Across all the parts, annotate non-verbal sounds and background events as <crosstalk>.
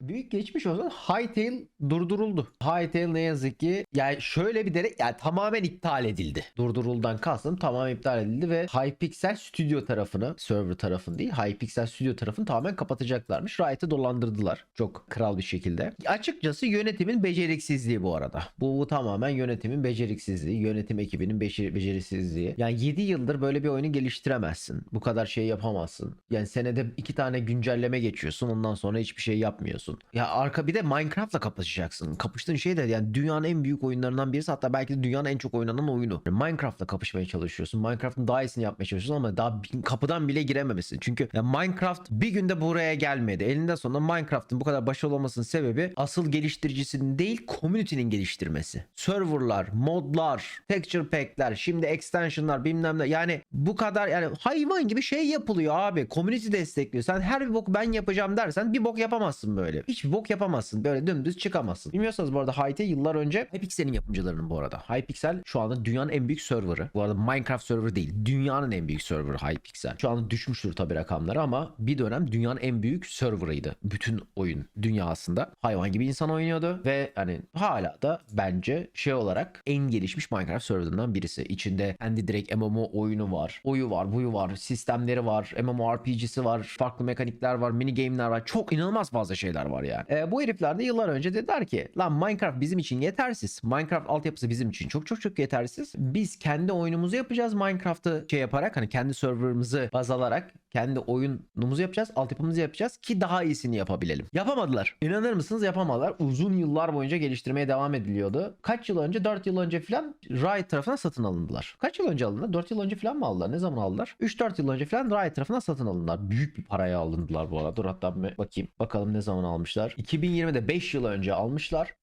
büyük geçmiş olsun Hytale durduruldu. Hytale ne yazık ki yani şöyle bir dere yani tamamen iptal edildi. Durduruldan kastım tamamen iptal edildi ve Hypixel Studio tarafını server tarafını değil Hypixel Studio tarafını tamamen kapatacaklarmış. Riot'ı dolandırdılar çok kral bir şekilde. Açıkçası yönetimin beceriksizliği bu arada. Bu, bu tamamen yönetimin beceriksizliği, yönetim ekibinin becer- beceriksizliği. Yani 7 yıldır böyle bir oyunu geliştiremezsin. Bu kadar şey yapamazsın. Yani senede iki tane güncelleme geçiyorsun ondan sonra hiçbir şey yapmıyorsun. Ya arka bir de Minecraft'la kapışacaksın. Kapıştığın şey de yani dünyanın en büyük oyunlarından birisi hatta belki de dünyanın en çok oynanan oyunu. Minecraft'la kapışmaya çalışıyorsun. Minecraft'ın daha iyisini yapmaya çalışıyorsun ama daha kapıdan bile girememesin. Çünkü ya Minecraft bir günde buraya gelmedi. Elinde sonunda Minecraft'ın bu kadar başarılı olmasının sebebi asıl geliştiricisinin değil community'nin geliştirmesi. Serverlar, modlar, texture pack'ler, şimdi extension'lar bilmem ne. Yani bu kadar yani hayvan gibi şey yapılıyor abi. Community destekliyor. Sen her bir bok ben yapacağım dersen bir bok yapamazsın böyle. Hiçbir bok yapamazsın. Böyle dümdüz çıkamazsın. Bilmiyorsanız bu arada Hyte yıllar önce Hypixel'in yapımcılarının bu arada. Hypixel şu anda dünyanın en büyük serverı. Bu arada Minecraft server değil. Dünyanın en büyük serverı Hypixel. Şu anda düşmüştür tabii rakamları ama bir dönem dünyanın en büyük serverıydı. Bütün oyun dünyasında. Hayvan gibi insan oynuyordu ve hani hala da bence şey olarak en gelişmiş Minecraft serverlarından birisi. İçinde kendi direkt MMO oyunu var. Oyu var, buyu var, sistemleri var, MMORPG'si var, farklı mekanikler var, mini game'ler var. Çok inanılmaz fazla şeyler var yani. E, bu herifler de yıllar önce dediler ki lan Minecraft bizim için yetersiz. Minecraft altyapısı bizim için çok çok çok yetersiz. Biz kendi oyunumuzu yapacağız Minecraft'ı şey yaparak hani kendi serverımızı baz alarak kendi oyunumuzu yapacağız, altyapımızı yapacağız ki daha iyisini yapabilelim. Yapamadılar. İnanır mısınız yapamadılar. Uzun yıllar boyunca geliştirmeye devam ediliyordu. Kaç yıl önce? 4 yıl önce falan Riot tarafından satın alındılar. Kaç yıl önce alındı? 4 yıl önce falan mı aldılar? Ne zaman aldılar? 3-4 yıl önce falan Riot tarafından satın alındılar. Büyük bir paraya alındılar bu arada. Dur hatta bir bakayım. Bakalım ne zaman almışlar. 2020'de 5 yıl önce almışlar.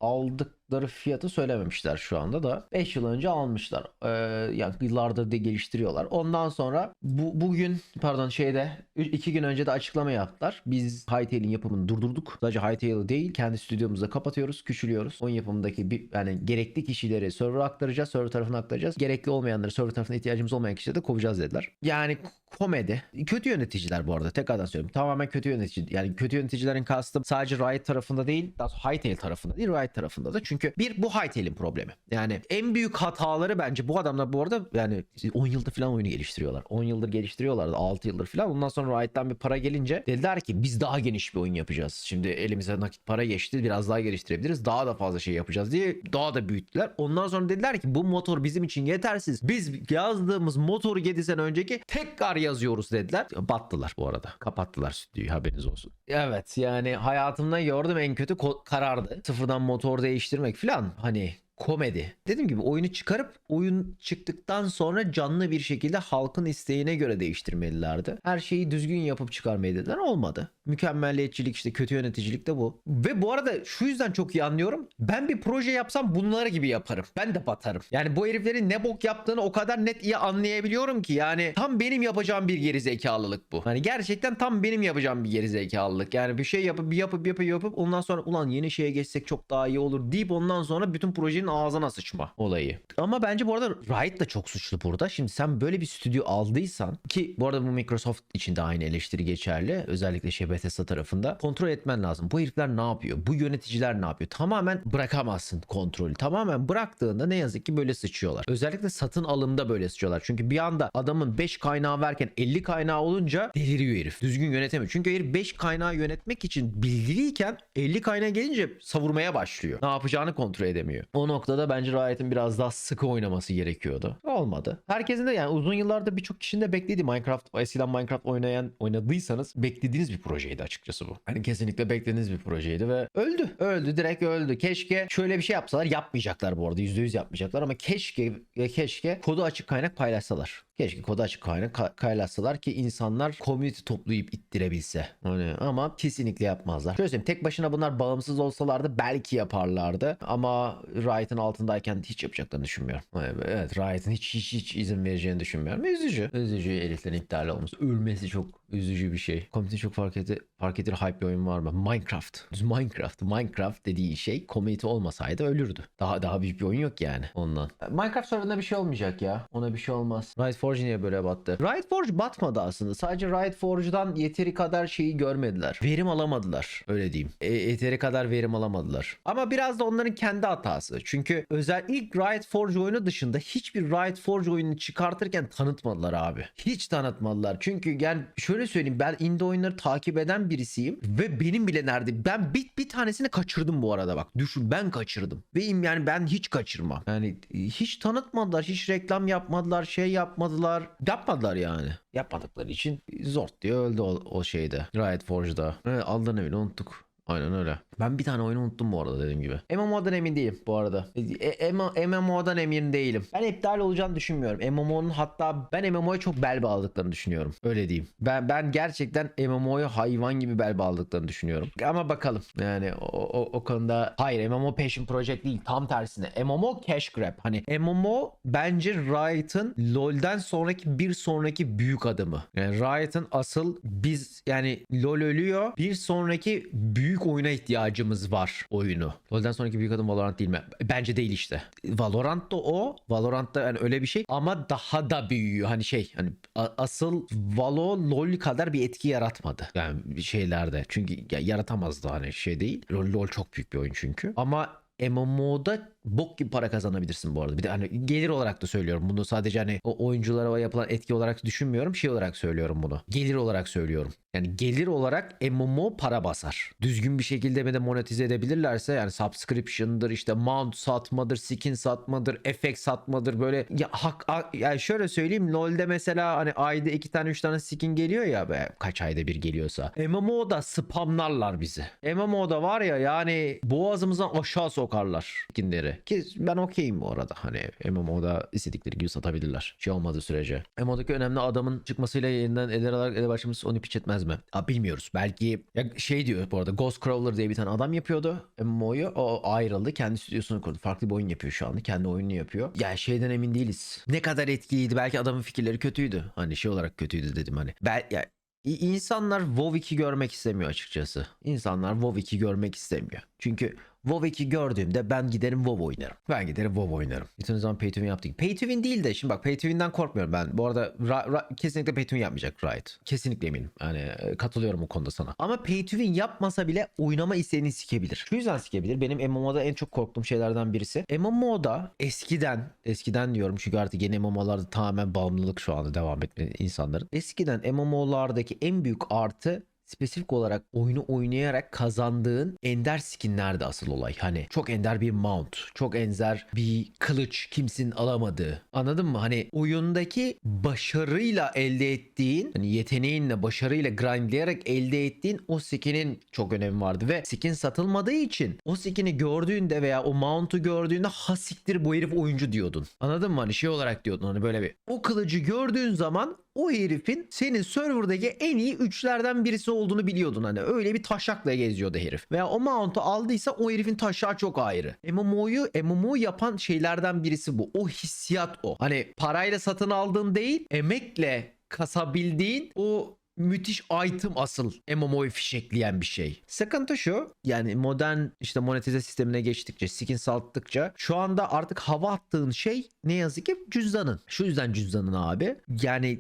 Aldıkları fiyatı söylememişler şu anda da. 5 yıl önce almışlar. Ee, yani yıllardır da geliştiriyorlar. Ondan sonra bu bugün pardon şeyde 2 gün önce de açıklama yaptılar. Biz Hytale'in yapımını durdurduk. Sadece Hytale'ı değil kendi stüdyomuzda kapatıyoruz, küçülüyoruz. Oyun yapımındaki bir yani gerekli kişileri server'a aktaracağız, server tarafına aktaracağız. Gerekli olmayanları server tarafına ihtiyacımız olmayan kişileri de kovacağız dediler. Yani komedi. Kötü yöneticiler bu arada tekrardan söylüyorum. Tamamen kötü yönetici. Yani kötü yöneticilerin kastım sadece Riot tarafında değil, daha Hytale tarafında değil, Riot tarafında da. Çünkü bir bu Hytale'in problemi. Yani en büyük hataları bence bu adamlar bu arada yani 10 yıldır falan oyunu geliştiriyorlar. 10 yıldır geliştiriyorlardı. 6 yıldır falan. Ondan sonra Riot'tan bir para gelince dediler ki biz daha geniş bir oyun yapacağız. Şimdi elimize nakit para geçti. Biraz daha geliştirebiliriz. Daha da fazla şey yapacağız diye daha da büyüttüler. Ondan sonra dediler ki bu motor bizim için yetersiz. Biz yazdığımız motoru 7 sene önceki tekrar yazıyoruz dediler. Battılar bu arada. Kapattılar stüdyoyu haberiniz olsun. Evet yani hayatımda gördüğüm en kötü karardı. Sıfırdan motor değiştirmek falan. Hani komedi. Dediğim gibi oyunu çıkarıp oyun çıktıktan sonra canlı bir şekilde halkın isteğine göre değiştirmelilerdi. Her şeyi düzgün yapıp çıkarmayı. Olmadı. Mükemmelliyetçilik işte kötü yöneticilik de bu. Ve bu arada şu yüzden çok iyi anlıyorum. Ben bir proje yapsam bunları gibi yaparım. Ben de batarım. Yani bu heriflerin ne bok yaptığını o kadar net iyi anlayabiliyorum ki. Yani tam benim yapacağım bir geri zekalılık bu. Hani gerçekten tam benim yapacağım bir geri zekalılık. Yani bir şey yapıp yapıp yapıp yapıp ondan sonra ulan yeni şeye geçsek çok daha iyi olur deyip ondan sonra bütün projenin ağzına sıçma olayı. Ama bence bu arada Riot da çok suçlu burada. Şimdi sen böyle bir stüdyo aldıysan ki bu arada bu Microsoft için de aynı eleştiri geçerli. Özellikle şey Bethesda tarafında kontrol etmen lazım. Bu herifler ne yapıyor? Bu yöneticiler ne yapıyor? Tamamen bırakamazsın kontrolü. Tamamen bıraktığında ne yazık ki böyle sıçıyorlar. Özellikle satın alımda böyle sıçıyorlar. Çünkü bir anda adamın 5 kaynağı verken 50 kaynağı olunca deliriyor herif. Düzgün yönetemiyor. Çünkü herif 5 kaynağı yönetmek için bilgiliyken 50 kaynağı gelince savurmaya başlıyor. Ne yapacağını kontrol edemiyor. O noktada bence Riot'ın biraz daha sıkı oynaması gerekiyordu. Olmadı. Herkesin de yani uzun yıllardır birçok kişinin de beklediği Minecraft, eskiden Minecraft oynayan oynadıysanız beklediğiniz bir projeydi açıkçası bu. Yani kesinlikle beklediğiniz bir projeydi ve öldü. Öldü direkt öldü. Keşke şöyle bir şey yapsalar yapmayacaklar bu arada %100 yapmayacaklar ama keşke keşke kodu açık kaynak paylaşsalar. Keşke kodu açık kaynak ka- paylaşsalar ki insanlar community toplayıp ittirebilse. Hani ama kesinlikle yapmazlar. Şöyle tek başına bunlar bağımsız olsalardı belki yaparlardı ama Riot'ın altındayken hiç yapacaklarını düşünmüyorum. Evet Riot'ın hiç hiç hiç izin vereceğini düşünmüyorum. Üzücü. Üzücü heriflerin iptal olması. Ölmesi çok Üzücü bir şey. Community çok fark etti. Fark edilir hype bir oyun var mı? Minecraft. Düz Minecraft. Minecraft dediği şey community olmasaydı ölürdü. Daha daha büyük bir oyun yok yani ondan. Minecraft serverında bir şey olmayacak ya. Ona bir şey olmaz. Riot Forge niye böyle battı? Riot Forge batmadı aslında. Sadece Riot Forge'dan yeteri kadar şeyi görmediler. Verim alamadılar. Öyle diyeyim. E, yeteri kadar verim alamadılar. Ama biraz da onların kendi hatası. Çünkü özel ilk Riot Forge oyunu dışında hiçbir Riot Forge oyununu çıkartırken tanıtmadılar abi. Hiç tanıtmadılar. Çünkü yani şöyle söyleyeyim ben indie oyunları takip eden birisiyim ve benim bile nerede ben bir, bir tanesini kaçırdım bu arada bak. Düşün ben kaçırdım. Ve yani ben hiç kaçırmam. Yani hiç tanıtmadılar, hiç reklam yapmadılar, şey yapmadılar. Yapmadılar yani. Yapmadıkları için zort diye öldü o, o şeyde. Riot Forge'da. Evet aldığını bile unuttuk. Aynen öyle. Ben bir tane oyunu unuttum bu arada dediğim gibi. MMO'dan emin değilim bu arada. E, M- MMO'dan emin değilim. Ben iptal olacağını düşünmüyorum. MMO'nun hatta ben MMO'ya çok bel bağladıklarını düşünüyorum. Öyle diyeyim. Ben ben gerçekten MMO'ya hayvan gibi bel bağladıklarını düşünüyorum. Ama bakalım. Yani o, o, o konuda hayır MMO Passion Project değil. Tam tersine. MMO Cash Grab. Hani MMO bence Riot'ın LoL'den sonraki bir sonraki büyük adımı. Yani Riot'ın asıl biz yani LoL ölüyor. Bir sonraki büyük oyuna ihtiyacımız var oyunu. LoL'den sonraki büyük adım Valorant değil mi? Bence değil işte. Valorant da o. Valorant da yani öyle bir şey ama daha da büyüyor. Hani şey hani asıl Valo LoL kadar bir etki yaratmadı. Yani şeylerde. Çünkü ya, yaratamazdı hani şey değil. LoL, LoL çok büyük bir oyun çünkü. Ama MMO'da bok gibi para kazanabilirsin bu arada. Bir de hani gelir olarak da söylüyorum. Bunu sadece hani o oyunculara yapılan etki olarak düşünmüyorum. Şey olarak söylüyorum bunu. Gelir olarak söylüyorum. Yani gelir olarak MMO para basar. Düzgün bir şekilde bir de monetize edebilirlerse yani subscription'dır işte mount satmadır, skin satmadır, efekt satmadır böyle ya hak a- yani şöyle söyleyeyim LoL'de mesela hani ayda iki tane üç tane skin geliyor ya be kaç ayda bir geliyorsa. MMO'da spamlarlar bizi. MMO'da var ya yani boğazımızdan aşağı sokarlar skinleri. Ki ben okeyim bu arada. Hani MMO'da istedikleri gibi satabilirler. Şey olmadığı sürece. MMO'daki önemli adamın çıkmasıyla yeniden eder alarak ele başımız onu piç etmez mi? Ha, bilmiyoruz. Belki ya şey diyor bu arada Ghost Crawler diye bir tane adam yapıyordu MMO'yu. O ayrıldı. Kendi stüdyosunu kurdu. Farklı bir oyun yapıyor şu anda. Kendi oyununu yapıyor. Ya şeyden emin değiliz. Ne kadar etkiliydi. Belki adamın fikirleri kötüydü. Hani şey olarak kötüydü dedim hani. Ben ya İnsanlar WoW 2 görmek istemiyor açıkçası. İnsanlar WoW 2 görmek istemiyor. Çünkü WoW 2 gördüğümde ben giderim WoW oynarım. Ben giderim WoW oynarım. Bütün zaman pay to win yaptık. Pay to win değil de şimdi bak pay to win'den korkmuyorum ben. Bu arada Ra- Ra- kesinlikle pay to win yapmayacak Riot. Kesinlikle eminim. Yani e, katılıyorum o konuda sana. Ama pay to win yapmasa bile oynama isteğini sikebilir. Şu yüzden sikebilir. Benim MMO'da en çok korktuğum şeylerden birisi. MMO'da eskiden eskiden diyorum çünkü artık yeni MMO'larda tamamen bağımlılık şu anda devam etmeyen insanların. Eskiden MMO'lardaki en büyük artı spesifik olarak oyunu oynayarak kazandığın ender skinlerde asıl olay. Hani çok ender bir mount, çok ender bir kılıç kimsin alamadığı. Anladın mı? Hani oyundaki başarıyla elde ettiğin, hani yeteneğinle, başarıyla grindlayarak elde ettiğin o skinin çok önemi vardı ve skin satılmadığı için o skin'i gördüğünde veya o mount'u gördüğünde ha siktir bu herif oyuncu diyordun. Anladın mı? Hani şey olarak diyordun hani böyle bir. O kılıcı gördüğün zaman o herifin senin serverdaki en iyi üçlerden birisi olduğunu biliyordun hani öyle bir taşakla geziyordu herif. Veya o mount'u aldıysa o herifin taşağı çok ayrı. MMO'yu MMO yapan şeylerden birisi bu. O hissiyat o. Hani parayla satın aldığın değil emekle kasabildiğin o müthiş item asıl MMO'yu fişekleyen bir şey. Sıkıntı şu yani modern işte monetize sistemine geçtikçe skin salttıkça şu anda artık hava attığın şey ne yazık ki cüzdanın. Şu yüzden cüzdanın abi. Yani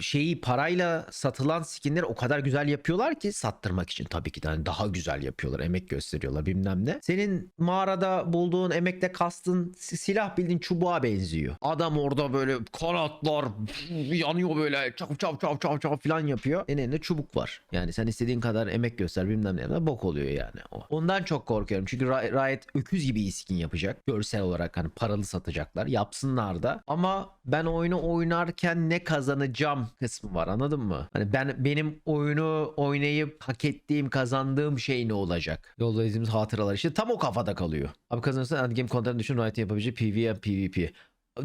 şeyi parayla satılan skinleri o kadar güzel yapıyorlar ki sattırmak için tabii ki de hani daha güzel yapıyorlar. Emek gösteriyorlar bilmem ne. Senin mağarada bulduğun emekle kastın si- silah bildiğin çubuğa benziyor. Adam orada böyle kanatlar yanıyor böyle çav çav çav çav çav falan yapıyor. Senin elinde çubuk var. Yani sen istediğin kadar emek göster bilmem ne yapma, bok oluyor yani o. Ondan çok korkuyorum. Çünkü Ri- Riot öküz gibi iyi skin yapacak. Görsel olarak hani paralı satacaklar. Yapsınlar da. Ama ben oyunu oynarken ne kazanacağım kısmı var anladın mı? Hani ben benim oyunu oynayıp hak ettiğim kazandığım şey ne olacak? Yolda izlediğimiz hatıralar işte tam o kafada kalıyor. Abi kazanırsan endgame kontratını düşün Riot'ın yapabileceği PvE PvP.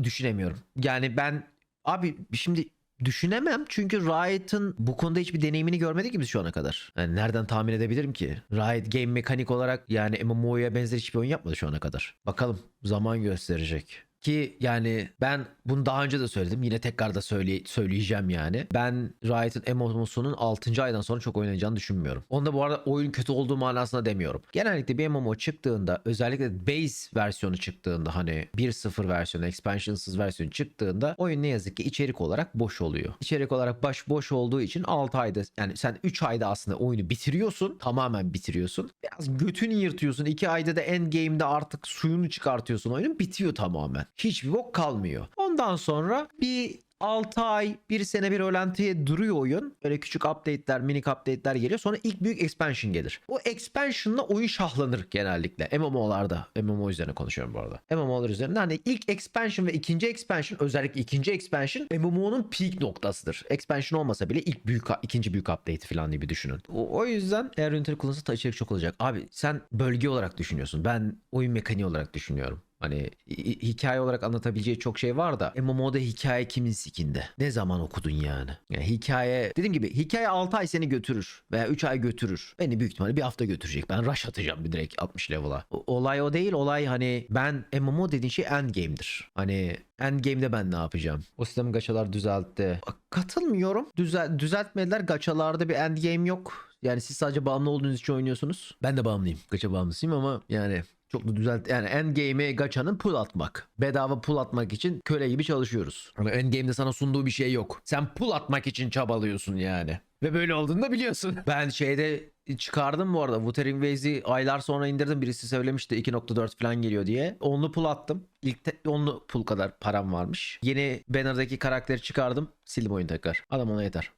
Düşünemiyorum. Yani ben abi şimdi Düşünemem çünkü Riot'ın bu konuda hiçbir deneyimini görmedik ki biz şu ana kadar. Yani nereden tahmin edebilirim ki? Riot game mekanik olarak yani MMO'ya benzer hiçbir oyun yapmadı şu ana kadar. Bakalım zaman gösterecek. Ki yani ben bunu daha önce de söyledim. Yine tekrar da söyle, söyleyeceğim yani. Ben Riot'ın MMO'sunun 6. aydan sonra çok oynayacağını düşünmüyorum. Onda bu arada oyun kötü olduğu manasında demiyorum. Genellikle bir MMO çıktığında özellikle base versiyonu çıktığında hani 1.0 versiyonu, expansionsız versiyonu çıktığında oyun ne yazık ki içerik olarak boş oluyor. İçerik olarak baş boş olduğu için 6 ayda yani sen 3 ayda aslında oyunu bitiriyorsun. Tamamen bitiriyorsun. Biraz götünü yırtıyorsun. 2 ayda da endgame'de artık suyunu çıkartıyorsun. Oyunun bitiyor tamamen. Hiçbir bok kalmıyor. Ondan sonra bir 6 ay, 1 sene bir öğlentiye duruyor oyun. Böyle küçük update'ler, minik update'ler geliyor. Sonra ilk büyük expansion gelir. O expansion'la oyun şahlanır genellikle. MMO'larda. MMO üzerine konuşuyorum bu arada. MMO'lar üzerinde. Hani ilk expansion ve ikinci expansion özellikle ikinci expansion MMO'nun peak noktasıdır. Expansion olmasa bile ilk büyük ikinci büyük update falan gibi düşünün. O, o yüzden eğer Unity kullanırsa içerik çok olacak. Abi sen bölge olarak düşünüyorsun. Ben oyun mekaniği olarak düşünüyorum. Hani hi- hikaye olarak anlatabileceği çok şey var da MMO'da hikaye kimin sikinde? Ne zaman okudun yani? yani hikaye dediğim gibi hikaye 6 ay seni götürür veya 3 ay götürür. Beni büyük ihtimalle bir hafta götürecek. Ben rush atacağım bir direkt 60 level'a. Olay o değil. Olay hani ben MMO dediğin şey endgame'dir. Hani endgame'de ben ne yapacağım? O sistem gaçalar düzeltti. Katılmıyorum. Düzel düzeltmediler. Gaçalarda bir endgame yok. Yani siz sadece bağımlı olduğunuz için oynuyorsunuz. Ben de bağımlıyım. Gacha bağımlısıyım ama yani çok da düzelt yani endgame'e gaçanın pull atmak. Bedava pull atmak için köle gibi çalışıyoruz. Ama endgame'de sana sunduğu bir şey yok. Sen pull atmak için çabalıyorsun yani. Ve böyle olduğunu da biliyorsun. <laughs> Ben şeyde çıkardım bu arada. Wuthering Wave''i aylar sonra indirdim. Birisi söylemişti 2.4 falan geliyor diye. Onlu pull attım. İlk te- onlu pull kadar param varmış. Yeni banner'daki karakteri çıkardım. Sildim oyunu tekrar. Adam ona yeter.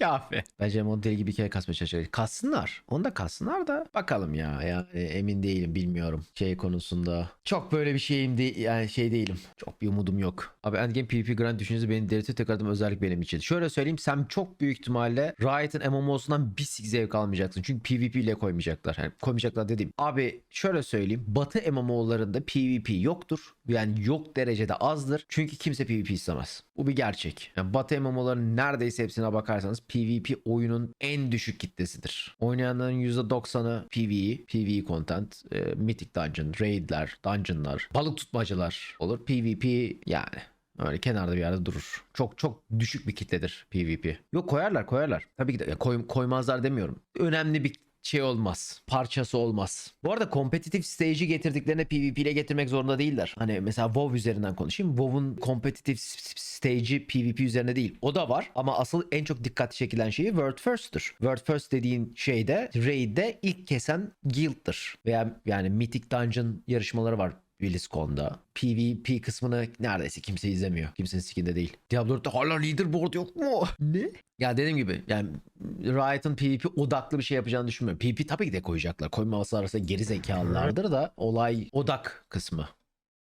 Kafi. Bence model gibi hikaye kasmaya çalışacak. Kassınlar. Onu da kassınlar da bakalım ya. Yani emin değilim bilmiyorum. Şey konusunda. Çok böyle bir şeyim de yani şey değilim. Çok bir umudum yok. Abi Endgame PvP Grand düşüncesi beni delirtiyor. Tekrardan özellik benim için. Şöyle söyleyeyim sen çok büyük ihtimalle Riot'ın MMO'sundan bir sik zevk almayacaksın. Çünkü PvP ile koymayacaklar. Yani koymayacaklar dediğim. Abi şöyle söyleyeyim. Batı MMO'larında PvP yoktur. Yani yok derecede azdır. Çünkü kimse PvP istemez. Bu bir gerçek. Yani Batı MMO'ların neredeyse hepsine bakarsanız PvP oyunun en düşük kitlesidir. Oynayanların %90'ı PvE, PvE content, e, Mythic Dungeon, raidler, dungeonlar, balık tutmacılar olur. PvP yani Öyle kenarda bir yerde durur. Çok çok düşük bir kitledir PvP. Yok koyarlar koyarlar. Tabii ki de koy- koymazlar demiyorum. Önemli bir şey olmaz. Parçası olmaz. Bu arada kompetitif stage'i getirdiklerine PvP ile getirmek zorunda değiller. Hani mesela WoW üzerinden konuşayım. WoW'un kompetitif stage'i PvP üzerine değil. O da var ama asıl en çok dikkat çekilen şeyi World First'tır. World First dediğin şeyde Raid'de ilk kesen guild'dır. Veya yani Mythic Dungeon yarışmaları var. BlizzCon'da. PvP kısmını neredeyse kimse izlemiyor. Kimsenin sikinde değil. Diablo 4'te hala leaderboard yok mu? Ne? Ya dediğim gibi yani Riot'ın PvP odaklı bir şey yapacağını düşünmüyorum. PvP tabii ki de koyacaklar. Koymaması arasında geri zekalılardır da olay odak kısmı.